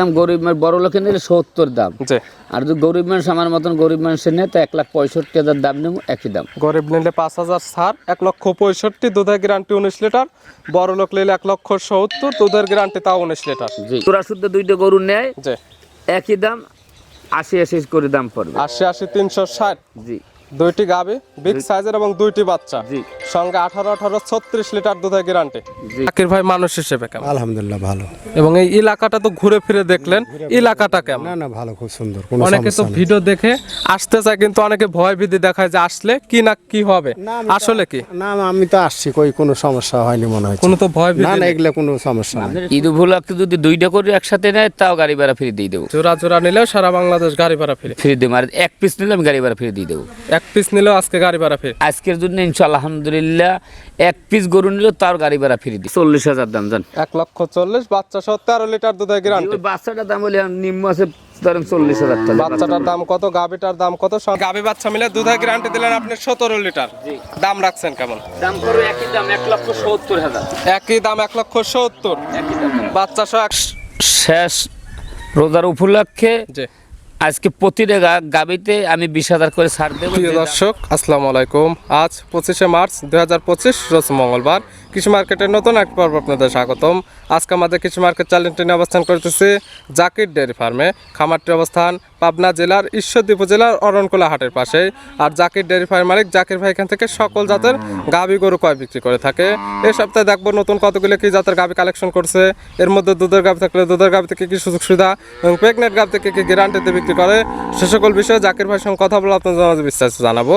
দাম গরিব মানুষ বড় লোকের নিলে সত্তর দাম। আর যদি গরিব মানুষ আমার মতন গরিব মানুষের নেয় তো এক লাখ পঁয়ষট্টি হাজার দাম নেব একই দাম। গরিব নিলে পাঁচ হাজার ছাড় এক লক্ষ পঁয়ষট্টি দুধের গ্যারান্টি উনিশ লিটার। বড় লোক নিলে এক লক্ষ সত্তর দুধের গ্যারান্টি তাও উনিশ লিটার। জি। তোরা শুদ্ধ দুইটা গরু নেয় একই দাম আশি আশি করে দাম পড়বে। আশি আশি তিনশো ষাট। জি। দুইটি গাবি বিগ সাইজের এবং দুইটি বাচ্চা। জি। সঙ্গে আঠারো আঠারো ছত্রিশ লিটার দুধের গ্যারান্টি জি। জাকির ভাই মানুষ হিসেবে কেমন? আলহামদুলিল্লাহ ভালো। এবং এই এলাকাটা তো ঘুরে ফিরে দেখলেন এলাকাটা কেমন? না না ভালো খুব সুন্দর কোনো অনেকে তো ভিডিও দেখে আসতে চায় কিন্তু অনেকে ভয় ভীতি দেখায় যে আসলে কি না কি হবে। না, আমি তো- আসলে কি? না না, আমি তো আসছি কই কোনো সমস্যা হয়নি মনে হয় কোনো তো ভয় ভীতি না নেই। এগুলো কোনো সমস্যা নেই। ঈদ উপলক্ষে যদি দুইটা করে একসাথে নেয় তাও গাড়ি ভাড়া ফ্রি দিয়ে দেবো। জোড়া জোড়া নিলেও সারা বাংলাদেশ গাড়ি ভাড়া ফিরে। ফ্রি দেবো। আর এক পিস নিলে আমি গাড়ি ভাড়া ফ্রি দিয়ে দেবো। এক পিস নিলেও আজকে গাড়ি ভাড়া ফিরে। আজকের জন্য ইনশাল্লাহ আলহামদুলিল্লাহ এক পিস গরু নিলেও তার গাড়ি ভাড়া ফ্রি দিই চল্লিশ হাজার দাম জান। এক লক্ষ চল্লিশ বাচ্চা সহ তেরো লিটার দুধের গ্যারান্টি বাচ্চাটার দাম বলে নিম্ন আছে ধরেন চল্লিশ হাজার টাকা। বাচ্চাটার দাম কত গাবিটার দাম কত সব- গাবি বাচ্চা মিলে দুধের গ্যারান্টি দিলেন আপনি সতেরো লিটার। দাম রাখছেন কেমন? দাম করো একই দাম এক লক্ষ সত্তর হাজার। একই দাম এক লক্ষ সত্তর। বাচ্চা সহ শেষ রোজার উপলক্ষে জি। আজকে প্রতি রেগা গাবিতে আমি বিশ হাজার করে ছাড় দেবো। প্রিয় দর্শক, আসসালামু আলাইকুম। আজ পঁচিশে মার্চ দু হাজার পঁচিশ, রোজ মঙ্গলবার। কৃষি মার্কেটের নতুন এক পর্ব আপনাদের স্বাগতম। আজকে আমাদের কৃষি মার্কেট চ্যালেঞ্জটি নিয়ে অবস্থান করতেছে জাকির ডেয়ারি ফার্মে। খামারটির অবস্থান পাবনা জেলার ঈশ্বরদী উপজেলার অরণকোলা হাটের পাশে। আর জাকির ডেয়ারি ফার্মের মালিক জাকির ভাই এখান থেকে সকল জাতের গাভি গরু কয় বিক্রি করে থাকে। এই সপ্তাহে দেখব নতুন কতগুলো কি জাতের গাভি কালেকশন করছে। এর মধ্যে দুধের গাভি থাকলে দুধের গাভি থেকে কি সুযোগ সুবিধা এবং প্রেগনেন্ট গাভি থেকে কি গ্যারান্টিতে বিক্রি করে। সে সকল বিষয়ে জাকির ভাইয়ের সঙ্গে কথা বলে আপনাদের মাঝে বিস্তারিত জানাব।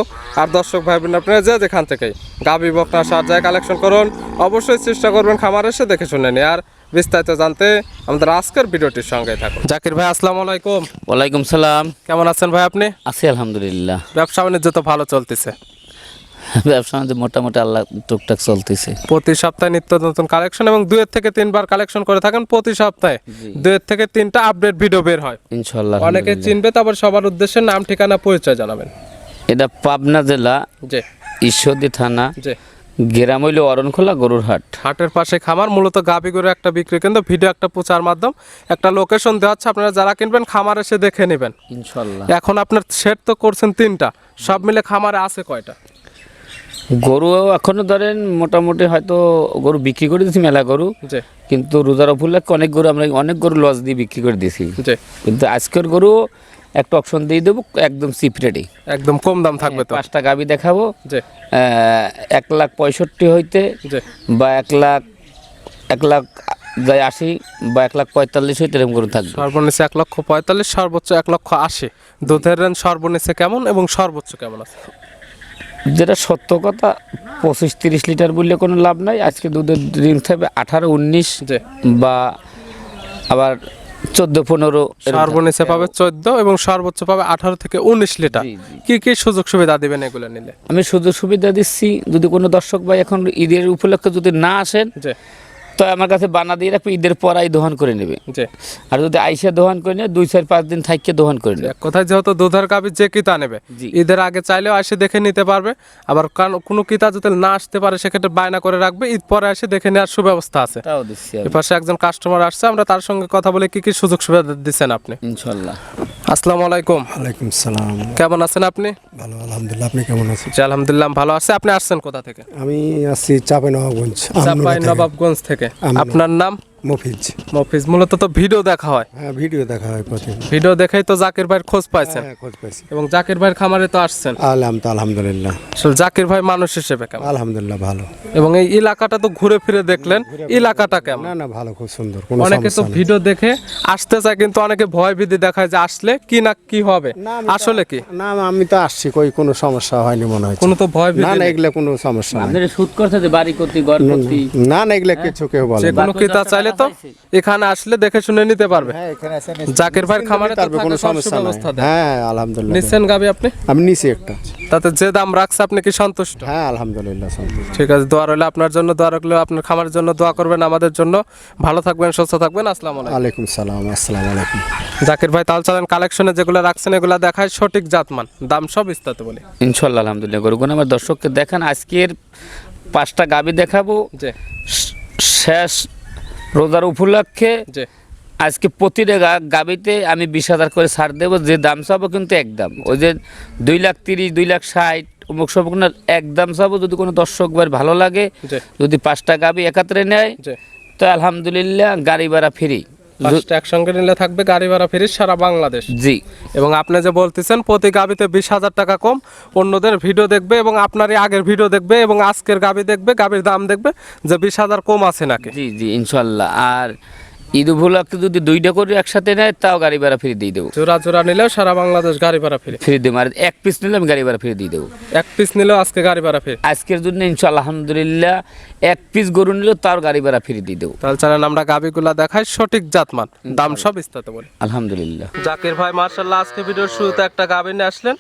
আর দর্শক ভাই বোন আপনারা যে যেখান থেকেই গাভি বকনা সার যায় কালেকশন করুন অবশ্যই চেষ্টা করবেন খামার এসে দেখে শুনে নিয়ে। আর বিস্তারিত জানতে আমাদের আজকের ভিডিওটির সঙ্গে থাকুন। জাকির ভাই আসসালামু আলাইকুম। ওয়ালাইকুম সালাম। কেমন আছেন ভাই আপনি? আছি আলহামদুলিল্লাহ। ব্যবসা বাণিজ্য তো ভালো চলতেছে। ব্যবসা আমাদের মোটামুটি আল্লাহ টুকটাক চলতেছে। প্রতি সপ্তাহে নিত্য নতুন কালেকশন এবং দুয়ের থেকে তিনবার কালেকশন করে থাকেন প্রতি সপ্তাহে। দুয়ের থেকে তিনটা আপডেট ভিডিও বের হয়। ইনশাল্লাহ অনেকে চিনবে তারপর সবার উদ্দেশ্যে নাম ঠিকানা পরিচয় জানাবেন। এটা পাবনা জেলা জি। ঈশ্বরদী থানা। জি। গ্রাম হইল অরণখোলা গরুর হাট। হাটের পাশে খামার মূলত গাবি গরু একটা বিক্রি কেন্দ্র ভিডিও একটা প্রচার মাধ্যম একটা লোকেশন দেওয়া হচ্ছে আপনারা যারা কিনবেন খামার এসে দেখে নেবেন। ইনশাল্লাহ। এখন আপনার সেট তো করছেন তিনটা সব মিলে খামারে আছে কয়টা? গরু এখনও ধরেন মোটামুটি হয়তো গরু বিক্রি করে দিয়েছি মেলা গরু। কিন্তু রোজার উপলক্ষে অনেক গরু আমরা অনেক গরু লস দিয়ে বিক্রি করে দিয়েছি। কিন্তু আজকের গরু একটা অপশন দিয়ে দেবো একদম চিপ রেডি একদম কম দাম থাকবে তো। পাঁচটা গাবি দেখাবো। এক লাখ পঁয়ষট্টি হইতে বা এক লাখ এক লাখ যায় আশি বা এক লাখ পঁয়তাল্লিশ হইতে এরকম করে থাকবে। সর্বনিচে এক লক্ষ পঁয়তাল্লিশ সর্বোচ্চ এক লক্ষ আশি। দুধের রেঞ্জ সর্বনিচে কেমন এবং সর্বোচ্চ কেমন আছে? যেটা সত্য কথা পঁচিশ তিরিশ লিটার বললে কোনো লাভ নাই। আজকে দুধের ড্রিঙ্ক থাকবে আঠারো উনিশ বা আবার চোদ্দ পনেরো সর্বনিচে পাবে চোদ্দ এবং সর্বোচ্চ পাবে আঠারো থেকে উনিশ লিটার। কি কি সুযোগ সুবিধা দিবেন এগুলো নিলে? আমি সুযোগ সুবিধা দিচ্ছি যদি কোনো দর্শক ভাই এখন ঈদের উপলক্ষে যদি না আসেন তো আমার কাছে বানা দিয়ে রাখবে ঈদের পরাই দোহান করে নেবে। জি। আর যদি আইসা দোহান করে নেবে দুই চার পাঁচ দিন থাককে দোহান করে নেবে। কথায় যেহেতু দুধের গাবি যে কিতা নেবে। ঈদের আগে চাইলেও এসে দেখে নিতে পারবে আবার কান- কোনো কিতা যদি না আসতে পারে সেক্ষেত্রে বায়না করে রাখবে ঈদ পরে এসে দেখে নেওয়ার সুব্যবস্থা আছে। এপাশে একজন কাস্টমার আসছে আমরা তার সঙ্গে কথা বলে কি কি সুযোগ সুবিধা দিচ্ছেন আপনি? ইনশাল্লাহ। আসসালামু আলাইকুম। ওয়ালাইকুম সালাম। কেমন আছেন আপনি? ভালো আলহামদুলিল্লাহ। আপনি কেমন আছেন? আলহামদুলিল্লাহ ভালো আছে। আপনি আসছেন কোথা থেকে? আমি আছি চাপে নবাবগঞ্জ চাপাই নবাবগঞ্জ থেকে। আপনার নাম? মফিজ। মফিজ মূলত তো ভিডিও দেখা হয়। হ্যাঁ ভিডিও দেখা হয় প্রতিদিন ভিডিও দেখেই তো জাকির ভাইয়ের খোঁজ পাইছেন। হ্যাঁ খোঁজ পাইছি। এবং জাকির ভাইয়ের খামারে তো আসছেন। আলহাম তো আলহামদুলিল্লাহ। আসলে জাকির ভাই মানুষ হিসেবে কেমন? আলহামদুলিল্লাহ ভালো। এবং এই এলাকাটা তো ঘুরে ফিরে দেখলেন। এলাকাটা কেমন? না না ভালো খুব সুন্দর কোনো অনেকে তো সমস্যা নেই। ভিডিও দেখে আসতে চায় কিন্তু অনেকে ভয় ভীতি দেখায় যে আসলে কি না কি হবে। না, আমি তো- আসলে কি? না আমি তো আসছি কই কোনো সমস্যা হয়নি মনে হয়। কোনো তো ভয় না ভীতি না নেই। এগুলো কোনো সমস্যা নেই। আপনারা শুট করতে যে বাড়ি করতে ঘর করতে না না এগুলো কিছু কেউ বলে যে না। কোনো কিতা চাইলে তো? এখানে আসলে দেখে শুনে নিতে পারবে। হ্যাঁ জাকির ভাইয়ের খামারে তো তারপরে কোনো সমস্যা নাই। হ্যাঁ আলহামদুলিল্লাহ। নিচ্ছেন গাবি আপনি? আমি নিছি একটা। তাতে যে দাম রাখছে আপনি কি সন্তুষ্ট? হ্যাঁ আলহামদুলিল্লাহ সন্তুষ্ট। ঠিক আছে দোয়া রইলে আপনার জন্য দোয়া রাখলে আপনার খামারের জন্য দোয়া করবেন আমাদের জন্য। ভালো থাকবেন সুস্থ থাকবেন আসসালামু আলাইকুম। আলাইকুম সালাম আসসালামু আলাইকুম। জাকির ভাই তাল চালেন কালেকশনে যেগুলো রাখছেন এগুলো দেখায় সঠিক জাতমান। দাম সব বিস্তারিত বলি। ইনশাল্লাহ আলহামদুলিল্লাহ। গরুগুন আমার দর্শককে দেখান আজকের পাঁচটা গাবি দেখাবো। যে শেষ রোজার উপলক্ষে আজকে প্রতিটা গাবিতে আমি বিশ হাজার করে ছাড় দেবো যে দাম চাবো কিন্তু এক দাম। ওই যে দুই লাখ তিরিশ দুই লাখ ষাট অমুক সব না একদম চাবো যদি কোনো দর্শক ভালো লাগে যদি পাঁচটা গাবি একাত্রে নেয় তো আলহামদুলিল্লাহ গাড়ি ভাড়া ফ্রি। পাঁচটা একসঙ্গে নিলে থাকবে গাড়ি ভাড়া ফিরিস সারা বাংলাদেশ। জি। এবং আপনি যে বলতেছেন প্রতি গাবিতে বিশ হাজার টাকা কম অন্যদের ভিডিও দেখবে এবং আপনারই আগের ভিডিও দেখবে এবং আজকের গাবি দেখবে গাবির দাম দেখবে যে বিশ হাজার কম আছে নাকি। জি জি ইনশাল্লাহ। আর ঈদ উপলক্ষে যদি দুইটা করে একসাথে নেয় তাও গাড়ি ভাড়া ফ্রি দিয়ে দেবো। জোড়া জোড়া নিলেও সারা বাংলাদেশ গাড়ি ভাড়া ফিরে। ফ্রি দেবো। আর এক পিস নিলে আমি গাড়ি ভাড়া ফ্রি দিয়ে দেবো। এক পিস নিলেও আজকে গাড়ি ভাড়া ফিরে। আজকের জন্য ইনশাল্লাহ আলহামদুলিল্লাহ এক পিস গরু নিলেও তার গাড়ি ভাড়া ফ্রি দিয়ে দেবো। তাহলে চলেন আমরা গাবিগুলা দেখাই সঠিক জাতমান দাম সব বিস্তারিত বলি। আলহামদুলিল্লাহ। জাকির ভাই মার্শাল্লাহ আজকে ভিডিওর শুরুতে একটা গাবি নিয়ে আসলেন।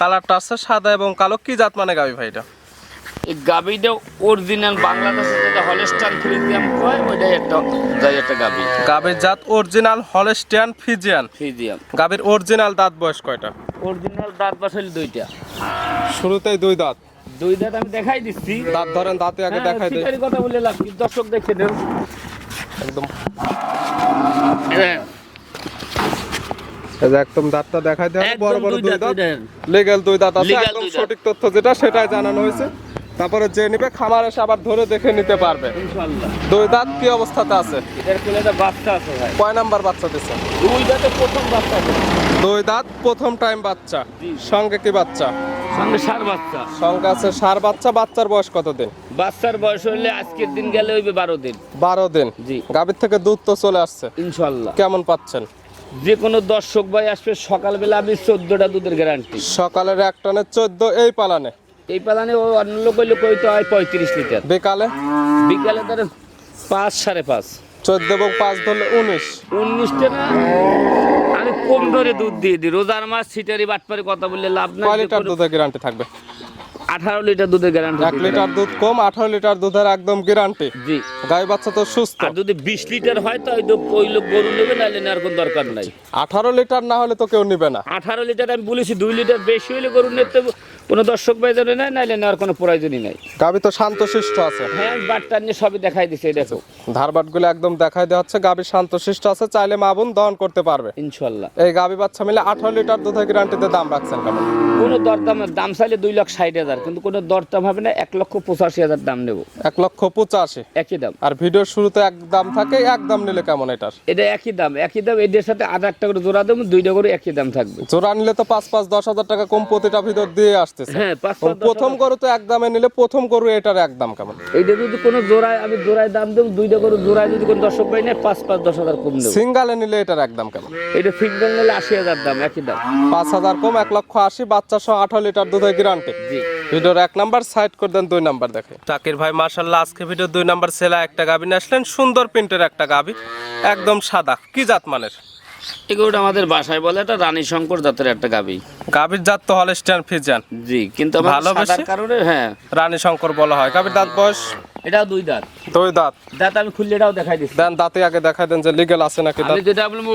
কালারটা আছে সাদা এবং কালো। কি জাত মানে গাবি ভাইটা এই গাবিটা অরিজিনাল বাংলাদেশে যেটা হলস্টান কয় ওইটাই একটা যাই একটা গাবি। গাবির জাত অরিজিনাল ফিজিয়ান ফ্রিজিয়াম গাবির অরিজিনাল দাঁত বয়স কয়টা? অরিজিনাল দাঁত বাসাইল দুইটা। শুরুতেই দুই দাঁত। দুই দাঁত আমি দেখাই দিচ্ছি। দাঁত ধরেন দাঁতে আগে হ্যাঁ, দেখাই কথা বলে লাভ দর্শক দেখে একদম। হ্যাঁ, একদম দাঁতটা দেখাই দেয় বড় বড় দুই দাঁত। লিগ্যাল দুই দাঁত আছে একদম সঠিক তথ্য যেটা সেটাই জানানো হয়েছে। তারপরে যে নিবে খামার এসে আবার ধরে দেখে নিতে পারবে। দুই দাঁত কি অবস্থাতে আছে? বাচ্চা আছে ভাই। কয় নাম্বার বাচ্চা দিছে? দুই দাঁতে প্রথম বাচ্চা দুই দাঁত প্রথম টাইম বাচ্চা। সঙ্গে কি বাচ্চা? সঙ্গে সার বাচ্চা। সঙ্গে আছে সার বাচ্চা। বাচ্চার বয়স কত দিন বাচ্চার বয়স হইলে আজকের দিন গেলে হইবে বারো দিন। বারো দিন। জি। গাভীর থেকে দুধ তো চলে আসছে। ইনশাল্লাহ কেমন পাচ্ছেন? যে কোনো দর্শক ভাই আসবে সকালবেলা আমি চোদ্দটা দুধের গ্যারান্টি সকালের এক টনে চোদ্দ এই পালানে। এই পালানে ও অন্য লোক কইতে হয় পঁয়ত্রিশ লিটার। বিকালে? বিকালে ধরেন পাঁচ সাড়ে পাঁচ। চোদ্দ এবং পাঁচ ধরলে উনিশ। উনিশটা না? আমি কম ধরে দুধ দিয়ে দিই। রোজার মাস সিটারি বাটপারে কথা বললে লাভ নাই। লিটার দুধের গ্যারান্টি থাকবে? আঠারো লিটার দুধের গ্যারান্টি এক লিটার দুধ কম আঠারো লিটার দুধের একদম গ্যারান্টি জি। গাই বাচ্চা তো সুস্থ। আর যদি বিশ লিটার হয় তো ওই লোক গরু নেবে নাহলে নেওয়ার কোনো দরকার নাই। আঠারো লিটার না হলে তো কেউ নিবে না। আঠারো লিটার আমি বলেছি দুই লিটার বেশি হইলে গরু নিতে কোনো দর্শক নাহলে নেওয়ার কোনো প্রয়োজনই নাই। গাভী তো শান্তশিষ্ট আছে। হ্যাঁ বাটটা নিয়ে সবই দেখাই দিছে দেখো। ধারবাটগুলো একদম দেখাই দেওয়া হচ্ছে। গাভী শান্তশিষ্ট আছে চাইলে মা বোন দহন করতে পারবে। ইনশাল্লাহ। এই গাভী বাচ্চা মিলে আঠারো লিটার দুধের গ্যারান্টিতে দাম রাখছেন কেমন কোনো দরদাম দাম চাইলে দুই লাখ ষাট হাজার। কিন্তু কোনো দরদাম হবে না এক লক্ষ পঁচাশি হাজার দাম নেব। এক লক্ষ পঁচাশি? একই দাম। আর ভিডিওর শুরুতে এক দাম থাকে এক দাম নিলে কেমন এটার? এটা একই দাম একই দাম এদের সাথে আধা একটা করে জোড়া দেবো দুইটা করে একই দাম থাকবে। জোড়া নিলে তো পাঁচ পাঁচ দশ হাজার টাকা কম প্রতিটা ভিতর দিয়ে আসতেছে। হ্যাঁ পাঁচ পাঁচ প্রথম গরু তো এক দামে নিলে প্রথম গরু এটার এক দাম কেমন? এইটা যদি কোনো জোড়ায় আমি জোড়ায় দাম দেবো দুইটা করে জোড়ায় যদি কোনো দর্শক পাই না পাঁচ পাঁচ দশ হাজার কম দেবো। সিঙ্গালে নিলে এটার এক দাম কেমন? এটা ফিক্সড নিলে আশি হাজার দাম একই দাম। পাঁচ হাজার কম এক লক্ষ আশি বাচ্চা সহ আঠারো লিটার দুধের গ্যারান্টি জি। ভিডিওর এক নাম্বার সাইড করে দেন দুই নাম্বার দেখে। চাকির ভাই মার্শাল্লাহ আজকে ভিডিও দুই নাম্বার সেলা একটা গাবি নিয়ে আসলেন সুন্দর প্রিন্টের একটা গাবি একদম সাদা। কি জাত মানের? এগুলোটা আমাদের বাসায় বলে এটা রানী শঙ্কর জাতের একটা গাবি। গাবির জাত তো হলস্টিয়ান ফিজিয়ান জি কিন্তু আমার ভালোবেসে? কারণে হ্যাঁ। রানী শঙ্কর বলা হয়। গাবির দাঁত বয়স? এটাও দুই দাঁত। দুই দাঁত। দাঁত আমি খুললে এটাও দেখাই দিচ্ছি। দেন দাঁতে আগে দেখাই দেন যে লিগেল আছে নাকি দাঁত। আমি যেটা বলব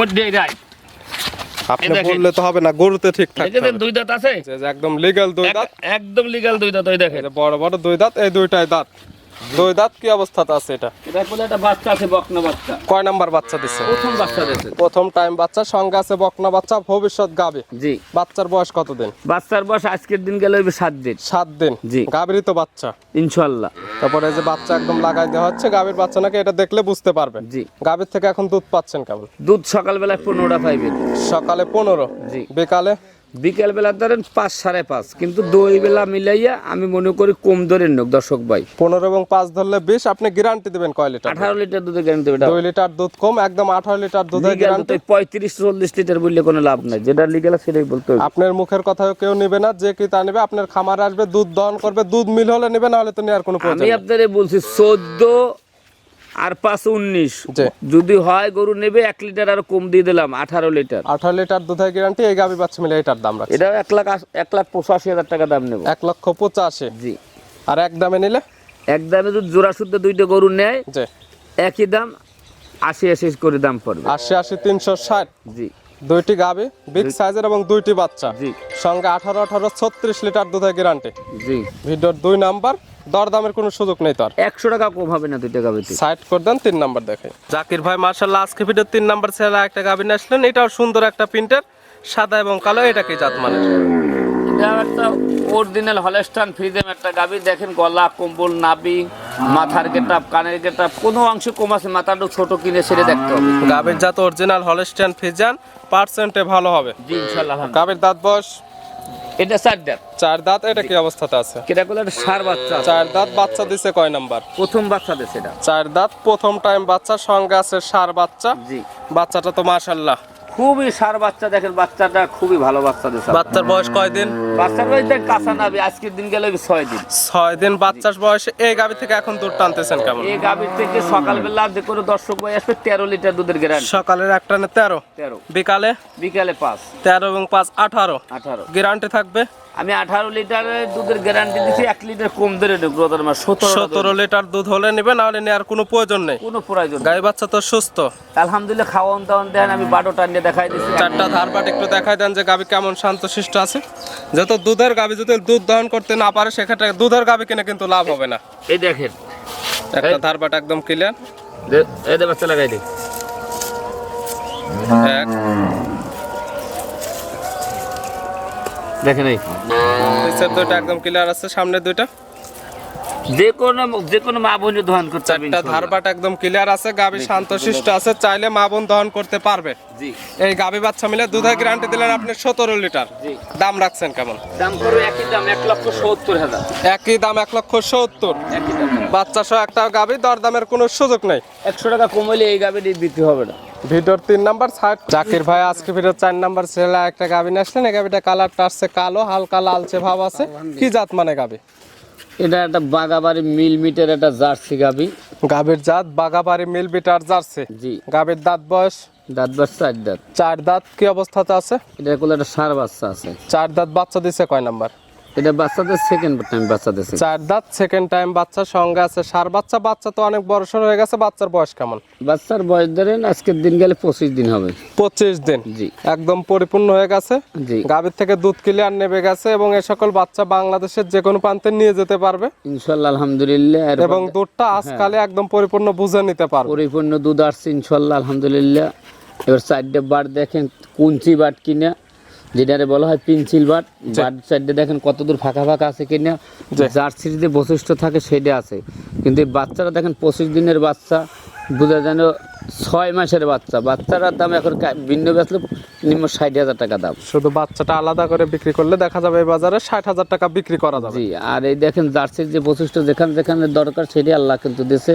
ওটাই রাইট আপনি বললে তো হবে না গরুতে ঠিক থাকে দেখেছেন দুই দাঁত আছে? একদম লিগ্যাল দুই দাঁত। একদম লিগাল দুই দাঁত ওই দেখেন। বড় বড় দুই দাঁত এই দুইটাই দাঁত। দুই দাঁত কি অবস্থাতে আছে এটা? এটা বলে একটা বাচ্চা আছে বকনা বাচ্চা। কয় নাম্বার বাচ্চা দিচ্ছে প্রথম বাচ্চা দিয়েছে। প্রথম টাইম বাচ্চা সঙ্গে আছে বকনা বাচ্চা ভবিষ্যৎ গাবে। জি। বাচ্চার বয়স কতদিন? বাচ্চার বয়স আজকের দিন গেলে হইবে সাত দিন। সাত দিন? জি। গাভীরই তো বাচ্চা। ইনশাল্লাহ তারপরে যে বাচ্চা একদম লাগাই দেওয়া হচ্ছে গাভীর বাচ্চা নাকি এটা দেখলে বুঝতে পারবেন জি। গাভীর থেকে এখন দুধ পাচ্ছেন কেমন? দুধ সকালবেলা পনেরোটা পাইবেন। সকালে পনেরো। জি। বিকালে বিকেল বেলা ধরেন পাঁচ সাড়ে পাঁচ। কিন্তু দই বেলা মিলাইয়া আমি মনে করি কম ধরেন নোক দর্শক ভাই। পনেরো এবং পাঁচ ধরলে বেশ আপনি গ্যারান্টি দেবেন কয় লিটার আঠারো লিটার দুধে গ্যারান্টি দেবে। দুই লিটার দুধ কম একদম আঠারো লিটার দুধের লিগাল গ্যারান্টি পঁয়ত্রিশ চল্লিশ লিটার বললে কোনো লাভ নাই। যেটা লিগাল সেটাই বলতে হবে। আপনার মুখের কথাও কেউ নেবে না যে কি তা নেবে আপনার খামার আসবে দুধ দহন করবে দুধ মিল হলে নেবে না হলে তো নেওয়ার কোনো আমি নেই। আপনাদের বলছি চোদ্দ আর পাঁচ উনিশ। যদি হয় গরু নেবে এক লিটার আর কম দিয়ে দিলাম আঠারো লিটার। আঠারো লিটার দুধের গ্যারান্টি এই গাভী বাচ্চা মিলে এটার দাম রাখছি। এটা এক লাখ এক লাখ পঁচাশি হাজার টাকা দাম নেব। এক লক্ষ পঁচাশি। জি। আর এক দামে নিলে? এক দামে যদি জোড়া শুদ্ধ দুইটা গরু নেয় একই দাম আশি আশি করে দাম পড়বে। আশি আশি তিনশো ষাট। জি। দুইটি গাভী বিগ সাইজের এবং দুইটি বাচ্চা। জি। সঙ্গে আঠারো আঠারো ছত্রিশ লিটার দুধের গ্যারান্টি জি। ভিডিওর দুই নাম্বার দরদামের কোনো সুযোগ নেই তো আর। একশো টাকা কম হবে না দুইটা গাবিতে। সাইড করে দেন তিন নাম্বার দেখে। জাকির ভাই মার্শাল্লাহ আজকে ভিডিও তিন নাম্বার ছেলে একটা গাবিন আসলেন। এটাও সুন্দর একটা প্রিন্টের সাদা এবং কালো এটা কি জাত মানের এটা একটা অরিজিনাল হলেস্টান ফ্রিজেম একটা গাবি। দেখেন গলা কম্বল নাবি মাথার গেটাপ কানের গেটাপ কোনো অংশে কম আছে মাথাটা ছোট কিনে সেরে দেখতে হবে। গাবির জাত অরিজিনাল হলস্টিয়ান ফিজান পার্সেন্টে ভালো হবে। জি গাবির দাঁত বয়স? এটা চার দাঁত। চার দাঁত? এটা কি অবস্থাতে আছে? গুলো একটা সার বাচ্চা চার দাঁত বাচ্চা দিছে কয় নাম্বার? প্রথম বাচ্চা দিছে এটা। চার দাঁত প্রথম টাইম বাচ্চা সঙ্গে আছে সার বাচ্চা। জি। বাচ্চাটা তো মাশাল্লাহ খুবই সার বাচ্চা দেখেন বাচ্চাটা খুবই ভালো বাচ্চা দেশে বাচ্চার বয়স কয়দিন বাচ্চার বয়স দেখ কাঁচা নাবি আজকের দিন গেলে ছয় দিন। ছয় দিন বাচ্চার বয়সে এই গাবি থেকে এখন দুধ টানতেছেন কেমন? এই গাভীর থেকে সকালবেলা যে কোনো দর্শক বই আসবে তেরো লিটার দুধের গ্যারান্টি। সকালের একটা না তেরো? তেরো। বিকালে? বিকালে পাঁচ। তেরো এবং পাঁচ আঠারো? আঠারো। গ্যারান্টি থাকবে? আমি আঠারো লিটার দুধের গ্যারান্টি দিচ্ছি এক লিটার কম ধরে নেব ব্রদার সতেরো সতেরো লিটার দুধ হলে নেবে না হলে নেওয়ার কোনো প্রয়োজন নেই। কোনো প্রয়োজন। গাই বাচ্চা তো সুস্থ। আলহামদুলিল্লাহ খাওয়ান দাওয়ান দেন আমি বারোটা নিয়ে দেখাই দিচ্ছি চারটা ধারপাট একটু দেখাই দেন যে গাবি কেমন শান্ত শান্তশিষ্ট আছে। যত দুধের গাবি যদি দুধ দহন করতে না পারে সেক্ষেত্রে দুধের গাবি কিনে কিন্তু লাভ হবে না। এই দেখেন। একটা ধারপাট একদম ক্লিয়ার এই দে বাচ্চা লাগাই দিই এক। দেখেন এই তো একদম ক্লিয়ার আছে সামনে দুইটা। যে কোনো যে কোনো মা বোন দোকান করতে পারবে চারটা। ধারপাট একদম ক্লিয়ার আছে গাবি শান্তশিষ্ট আছে চাইলে মা বোন দহন করতে পারবে। জি। এই গাবি বাচ্চা মিলে দুধের গ্যারান্টি দিলেন আপনি সতেরো লিটার। জি। দাম রাখছেন কেমন? দাম করবে একই দাম এক লক্ষ সত্তর হাজার। একই দাম এক লক্ষ সত্তর। একই দাম। বাচ্চা সহ একটা গাবি দরদামের কোনো সুযোগ নেই। একশো টাকা কমাইলে এই গাভীটি বিক্রি হবে না। ভিডিওর তিন নাম্বার সাইড। জাকির ভাই আজকে ভিডিওর চার নাম্বার ছেলে একটা গাবি নিয়ে আসলেন। এই গাবিটা কালারটা আসছে কালো হালকা লালচে ভাব আছে। কি জাত মানে গাবি এটা একটা বাগাবাড়ি মিল মিটার একটা জার্সি গাভী গাবের জাত বাগাবাড়ি মিল বিটার জার্সি। জি। গাবের দাঁত বয়স? দাঁত বয়স চার দাঁত। চার দাঁত কি অবস্থাতে আছে? এটা করলে একটা সার বাচ্চা আছে। চার দাঁত বাচ্চা দিছে কয় নাম্বার? এটা বাচ্চাদের সেকেন্ড টাইম বাচ্চা দিয়েছে চার দাঁত সেকেন্ড টাইম বাচ্চা সঙ্গে আছে সার বাচ্চা বাচ্চা তো অনেক বড় সড় হয়ে গেছে বাচ্চার বয়স কেমন? বাচ্চার বয়স ধরেন আজকের দিন গেলে পঁচিশ দিন হবে। পঁচিশ দিন। জি। একদম পরিপূর্ণ হয়ে গেছে। জি। গাভীর থেকে দুধ ক্লিয়ার নেবে গেছে এবং এ সকল বাচ্চা বাংলাদেশের যে কোনো প্রান্তে নিয়ে যেতে পারবে। ইনশাল্লাহ আলহামদুলিল্লাহ এবং দুধটা আজকালে একদম পরিপূর্ণ বুঝে নিতে পারবে। পরিপূর্ণ দুধ আসছে ইনশাল্লাহ আলহামদুলিল্লাহ। এবার সাইডে বাট দেখেন কুঞ্চি বাট কিনা। যেটারে বলা হয় পিনসিল বাট বাট সাইডে দেখেন কত দূর ফাঁকা ফাঁকা আছে কিনা। জি। জার্সির যে বৈশিষ্ট্য থাকে সেটা আছে। কিন্তু এই বাচ্চারা দেখেন পঁচিশ দিনের বাচ্চা বোঝা যেন ছয় মাসের বাচ্চা। বাচ্চাটার দাম এখন ভিন্ন বেচলে নিম্ন ষাট হাজার টাকা দাম। শুধু বাচ্চাটা আলাদা করে বিক্রি করলে দেখা যাবে এই বাজারে ষাট হাজার টাকা বিক্রি করা যাবে। জি আর এই দেখেন জার্সির যে বৈশিষ্ট্য যেখানে যেখানে দরকার সেটি আল্লাহ কিন্তু দেশে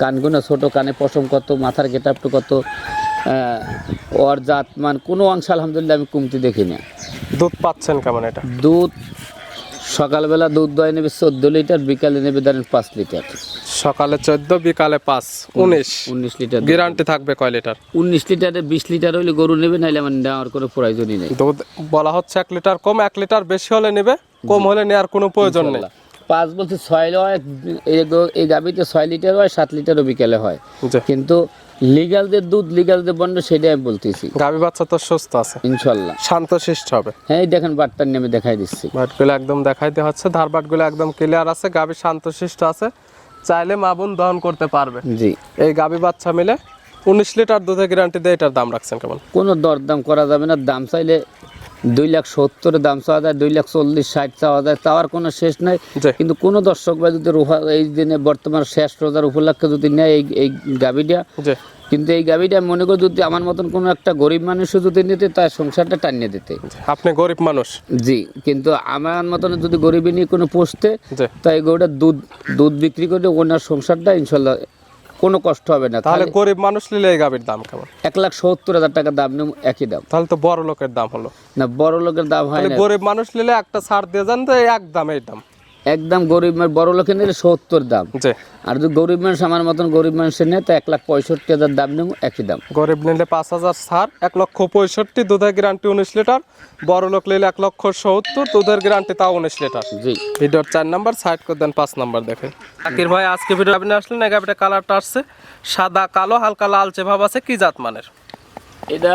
কানগুলো ছোট কানে পশম কত মাথার গেটাপটু কত। ওর জাত মান কোনো অংশ আলহামদুলিল্লাহ আমি কমতি দেখি না দুধ পাচ্ছেন কেমন এটা? দুধ সকালবেলা দুধ দয় নেবে চোদ্দ লিটার বিকালে নেবে ধরেন পাঁচ লিটার। সকালে চোদ্দ বিকালে পাঁচ উনিশ। উনিশ লিটার গ্যারান্টি থাকবে কয় লিটার? উনিশ লিটারে বিশ লিটার হইলে গরু নেবে নাহলে আমার নেওয়ার কোনো প্রয়োজনই নেই। দুধ বলা হচ্ছে এক লিটার কম এক লিটার বেশি হলে নেবে কম হলে নেওয়ার কোনো প্রয়োজন নেই। পাঁচ বলছে ছয় হয় এই গো- এই গাবিতে ছয় লিটার হয় সাত লিটারও বিকেলে হয়। কিন্তু লিগাল যে দুধ লিগাল যে বন্ড সেটাই আমি বলতেছি। গাভী বাচ্চা তো সুস্থ আছে। ইনশাল্লাহ। শান্তশিষ্ট হবে। হ্যাঁ এই দেখেন বাটটার নেমে দেখাই দিচ্ছি। বাটগুলো একদম দেখাইতে হচ্ছে। ধার বাটগুলো একদম ক্লিয়ার আছে। গাভী শান্ত শিষ্ট আছে। চাইলে মা বোন দহন করতে পারবে। জি। এই গাভী বাচ্চা মিলে উনিশ লিটার দুধের গ্যারান্টি দিয়ে এটার দাম রাখছেন কেমন? কোনো দরদাম করা যাবে না। দাম চাইলে দুই লাখ সত্তরের দাম চাওয়া যায় দুই লাখ চল্লিশ ষাট চাওয়া যায় তাওয়ার কোনো শেষ নাই। কিন্তু কোনো দর্শক ভাই যদি রোহা এই দিনে বর্তমান শেষ রোজার উপলক্ষে যদি নেয় এই এই গাবিটা জি। কিন্তু এই গাবিটা মনে করি যদি আমার মতন কোনো একটা গরিব মানুষও যদি নিতে তার সংসারটা টানিয়ে দিতে। আপনি গরিব মানুষ। জি কিন্তু আমার মতন যদি গরিবী নিয়ে কোনো পোষতে তাই গরুটা দুধ দুধ বিক্রি করে ওনার সংসারটা ইনশাল্লাহ কোনো কষ্ট হবে না। তাহলে গরিব মানুষ নিলে এই গাভীর দাম কেমন? এক লাখ সত্তর হাজার টাকা দাম নেব একই দাম। তাহলে তো বড় লোকের দাম হলো। না বড় লোকের দাম হয় গরিব মানুষ নিলে একটা ছাড় দিয়ে যান তো এক দাম এই দাম। একদম গরিব মানে বড় লোকের নিলে সত্তর দাম। জি। আর যদি গরিব মানুষ আমার মতন গরিব মানুষের নেয় তো এক লাখ পঁয়ষট্টি হাজার দাম নেব একই দাম। গরিব নিলে পাঁচ হাজার সার এক লক্ষ পঁয়ষট্টি দুধের গ্যারান্টি উনিশ লিটার। বড় লোক নিলে এক লক্ষ সত্তর দুধের গ্যারান্টি তাও উনিশ লিটার। জি। ভিডিওর চার নাম্বার সাইড করে দেন পাঁচ নাম্বার দেখে। আকির ভাই আজকে ভিডিও আপনি আসলেন না গাবিটা কালারটা আসছে সাদা কালো হালকা লালচে ভাব আছে কি জাত মানের? এটা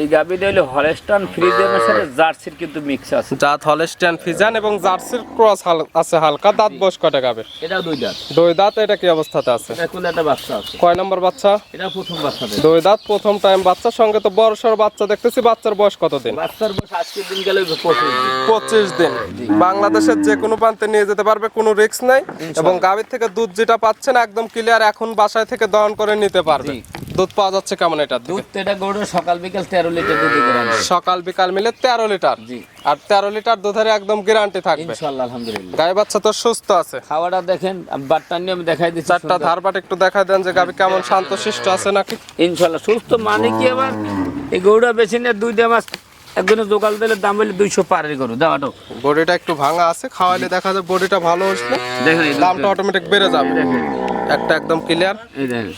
এই গাবিটা হলো হলেস্টান ফ্রিজিয়ামের সাথে জার্সির কিন্তু মিক্স আছে। জাত হলস্টিয়ান ফিজান এবং জার্সির ক্রস আছে হালকা। দাঁত বয়স কটা গাবে? এটা দুই দাঁত। দুই দাঁত এটা কি অবস্থাতে আছে? এটা কোন একটা বাচ্চা আছে। কয় নম্বর বাচ্চা? এটা প্রথম বাচ্চা দুই দাঁত প্রথম টাইম বাচ্চার সঙ্গে তো বড় সড় বাচ্চা দেখতেছি। বাচ্চার বয়স কত দিন বাচ্চার বয়স আজকের দিন গেলে পঁচিশ দিন। বাংলাদেশের যে কোনো প্রান্তে নিয়ে যেতে পারবে কোনো রিস্ক নাই। এবং গাভীর থেকে দুধ যেটা পাচ্ছেন একদম ক্লিয়ার এখন বাসায় থেকে দহন করে নিতে পারবে। দুধ পাওয়া যাচ্ছে কেমন এটার দুধ এটা গরুর সকাল বিকাল তেরো লিটার দুধ সকাল বিকাল মিলে তেরো লিটার। জি। আর তেরো লিটার দুধের একদম গ্যারান্টি থাকবে। ইনশাল্লাহ আলহামদুলিল্লাহ। গায়ে বাচ্চা তো সুস্থ আছে। খাওয়াটা দেখেন বাটটা নিয়ে আমি দেখাই দিচ্ছি চারটা ধারবাট একটু দেখা দেন যে গাবি কেমন শান্ত শিষ্ট আছে নাকি। ইনশাল্লাহ সুস্থ মানে কি আবার? এই গরুটা বেশি নিয়ে দুইটা মাস একজনে জোগাল দিলে দাম হলে দুইশো পারের গরু দামাটো বডিটা একটু ভাঙা আছে খাওয়াইলে দেখা যায় বডিটা ভালো আসলে দামটা অটোমেটিক বেড়ে যাবে। একটা একদম ক্লিয়ার এই দেখেন।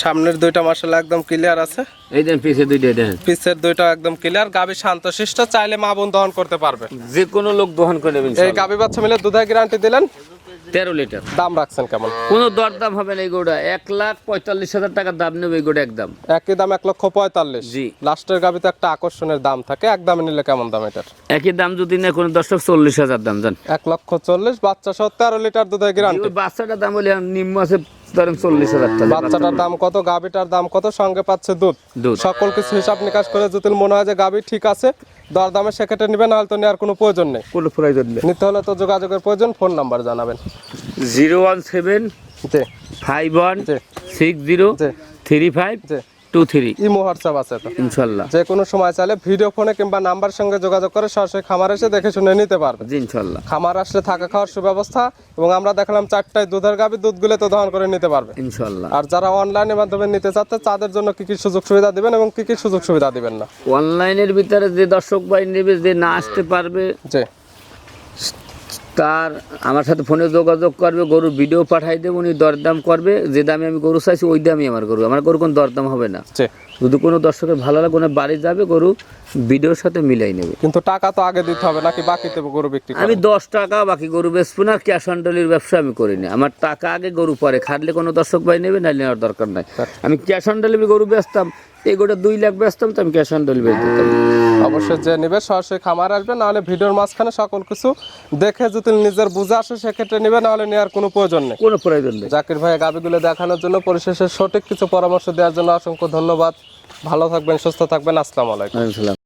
সামনের দুইটা মাসালা একদম ক্লিয়ার আছে। এই দেখেন পিছে দুইটা দেখেন। পিছের দুইটা একদম ক্লিয়ার গাভী শান্ত শিষ্ট চাইলে মা বোন দহন করতে পারবে। যে কোনো লোক দহন করে নেবেন এই গাভী বাচ্চা মিলে দুধের গ্যারান্টি দিলেন। তেরো লিটার। দাম রাখছেন কেমন? কোনো দরদাম হবে না এই গোড়া এক লাখ পঁয়তাল্লিশ হাজার টাকার দাম নেবে এই গরুটা একদম। একই দাম এক লক্ষ পঁয়তাল্লিশ। জি। লাস্টের গাভিতে একটা আকর্ষণের দাম থাকে এক দামে নিলে কেমন দাম এটার? একই দাম যদি নেয় কোনো লক্ষ চল্লিশ হাজার দাম জান। এক লক্ষ চল্লিশ বাচ্চা সহ তেরো লিটার দুধ গ্যারান্টি ওই বাচ্চাটার দাম হলে নিম্ন আছে ধরেন চল্লিশ হাজার টাকা। বাচ্চাটার দাম কত গাবিটার দাম কত সঙ্গে পাচ্ছে দুধ? দুধ। সকল কিছু হিসাব নিকাশ করে যদি মনে হয় যে গাবি ঠিক আছে দর দামে সেক্ষেত্রে নেবেন নাহলে তো নেওয়ার কোনো প্রয়োজন নেই। কোনো প্রয়োজন নেই। নিতে হলে তো যোগাযোগের প্রয়োজন ফোন নাম্বার জানাবেন। Zero one seven five one six zero three five two three imo WhatsApp আছে তো ইনশাল্লাহ। যে কোনো সময় চাইলে ভিডিও ফোনে কিংবা নাম্বার সঙ্গে যোগাযোগ করে সরাসরি খামার এসে দেখে শুনে নিতে পারবে জি ইনশাল্লাহ। খামার আসলে থাকা খাওয়ার সুব্যবস্থা এবং আমরা দেখলাম চারটায় দুধের দুধগুলো তো দহন করে নিতে পারবে। ইনশাল্লাহ। আর যারা অনলাইনের মাধ্যমে নিতে চাচ্ছে তাদের জন্য কি কি সুযোগ সুবিধা দিবেন এবং কি কি সুযোগ সুবিধা দিবেন না? অনলাইনের ভিতরে যে দর্শক ভাই নেবে যে না আসতে পারবে জি। তার আমার সাথে ফোনে যোগাযোগ করবে গরুর ভিডিও পাঠাই দেবে উনি দরদাম করবে যে দামে আমি গরু চাইছি ওই দামই আমার গরু। আমার গরু কোনো দরদাম হবে না। যদি কোনো দর্শকের ভালো লাগে ওনার বাড়ি যাবে গরু ভিডিওর সাথে মিলাই নেবে। কিন্তু টাকা তো আগে দিতে হবে নাকি বাকিতে গরু বিক্রি আমি দশ টাকা বাকি গরু বেচবো না ক্যাশ অন ডেলির ব্যবসা আমি করি না। আমার টাকা আগে গরু পরে খাটলে কোনো দর্শক ভাই নেবে না নেওয়ার দরকার নাই। আমি ক্যাশ অন ডেলিভারি গরু বেচতাম এই গোটা দুই লাখ বেচতাম তো আমি ক্যাশ অন ডেলিভারি দিতাম। অবশ্যই যে নিবে সরাসরি খামার আসবে নাহলে ভিডিওর মাঝখানে সকল কিছু দেখে যদি নিজের বুঝে আসে সেক্ষেত্রে নিবে নাহলে নেওয়ার কোনো প্রয়োজন নেই। কোনো প্রয়োজন নেই। জাকির ভাই গাবিগুলো দেখানোর জন্য পরিশেষে সঠিক কিছু পরামর্শ দেওয়ার জন্য অসংখ্য ধন্যবাদ। ভালো থাকবেন সুস্থ থাকবেন আসসালামু আলাইকুম।